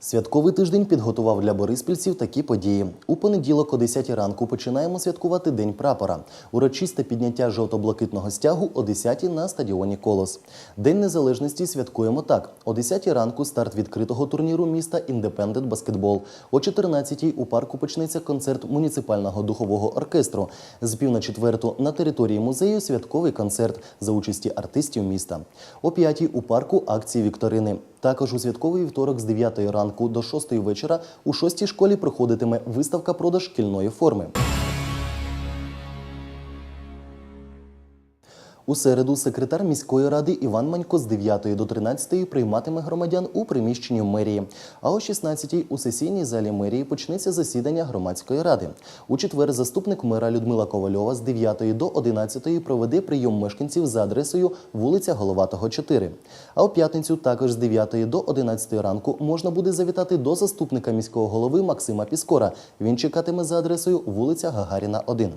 Святковий тиждень підготував для бориспільців такі події. У понеділок о 10 ранку починаємо святкувати День прапора. Урочисте підняття жовто-блакитного стягу о 10 на стадіоні Колос. День незалежності святкуємо так. О 10 ранку старт відкритого турніру міста Індепендент Баскетбол. О 14-й у парку почнеться концерт муніципального духового оркестру. З пів на четверту на території музею святковий концерт за участі артистів міста. О 5 у парку акції вікторини. Також у святковий вівторок з 9 ранку до 6 вечора у 6 школі проходитиме виставка продаж шкільної форми. У середу секретар міської ради Іван Манько з 9 до 13 прийматиме громадян у приміщенні мерії. А о 16 у сесійній залі мерії почнеться засідання громадської ради. У четвер заступник мера Людмила Ковальова з 9 до 11 проведе прийом мешканців за адресою вулиця Головатого, 4. А у п'ятницю також з 9 до 11 ранку можна буде завітати до заступника міського голови Максима Піскора. Він чекатиме за адресою вулиця Гагаріна, 1.